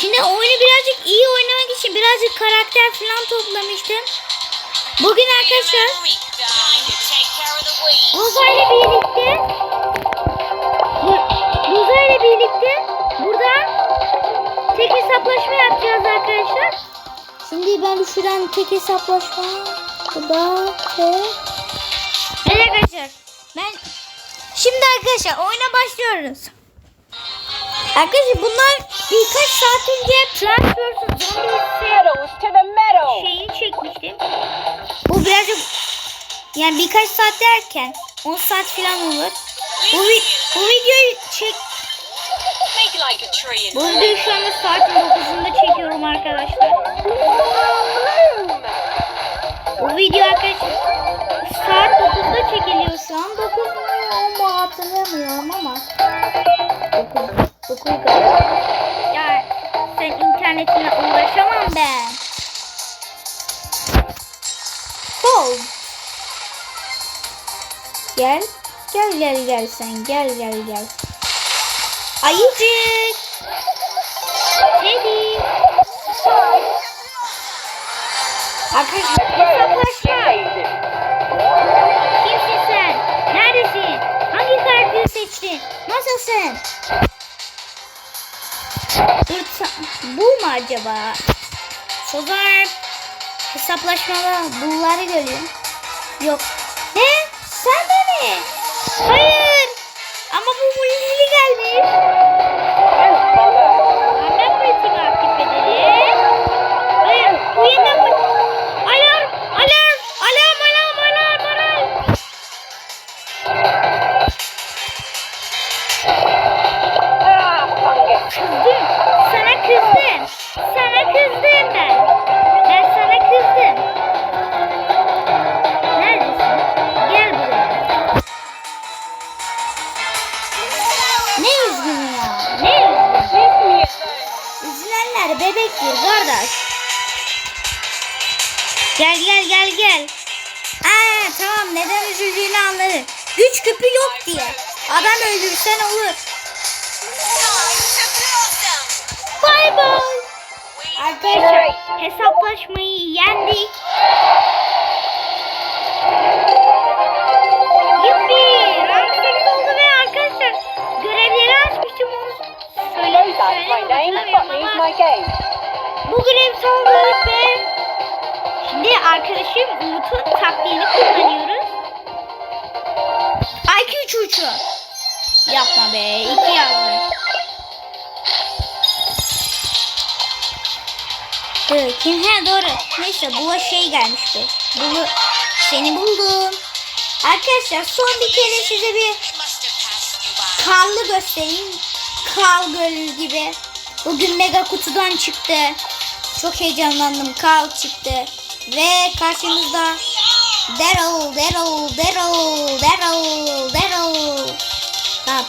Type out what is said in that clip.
Şimdi oyunu birazcık iyi oynamak için birazcık karakter falan toplamıştım. Bugün arkadaşlar Roza ile birlikte Roza ile birlikte buradan tek hesaplaşma yapacağız arkadaşlar. Şimdi ben şuradan tek hesaplaşma bu da ve Evet arkadaşlar ben şimdi arkadaşlar oyuna başlıyoruz. Arkadaşlar bunlar birkaç saat önce Plants vs. Zombies şeyini çekmiştim. Bu birazcık yani birkaç saat derken 10 saat falan olur. Bu, vi- bu videoyu çek bu videoyu şu anda saatin 9'unda çekiyorum arkadaşlar. Bu video arkadaşlar saat 9'da çekiliyor şu an. 9 mu 10 mu hatırlamıyorum ama. 9, 9 galiba. Ya sen internetinle uğraşamam ben. Hold. Gel. Gel gel gel sen gel gel gel. Ayıcık. Teddy. Arkadaşlar hesaplaşma. Kimsin sen? Neredesin? Hangi karakteri seçtin? Nasılsın? Dur, bu mu acaba? Sozar hesaplaşmada bunları görüyor. Yok. Ne? Sen de mi? Hayır. Ama bu multili gelmiş. Ben multimi aktif ederim. Hayır. Bu yeniden mul- Alarm! Alarm! Alarm! Alarm! Alarm! Alarm! Ah, Sana kızdım ben. Ben sana kızdım. Neredesin? Gel buraya. Ne üzgün ya? Ne üzgün? Üzülenler bebektir kardeş. Gel gel gel gel. Aa tamam neden üzüldüğünü anladım. Güç küpü yok diye. Adam öldürsen olur. Arkadaşlar hesaplaşmayı yendik. Yuppi. Rank 8 oldu ve arkadaşlar görevleri açmıştım onu söyle, bu görev tamamladık ve şimdi arkadaşım Umut'un taktiğini kullanıyoruz. IQ çuçu. Yapma be. iki yazdı. Dur, kim? He doğru. Neyse bu şey gelmiş be. Bunu seni buldum. Arkadaşlar son bir kere size bir karlı göstereyim. Kal Gölü gibi. Bugün mega kutudan çıktı. Çok heyecanlandım. Kal çıktı. Ve karşımızda Daryl, Daryl, Daryl, Daryl, Daryl. Tamam tamam.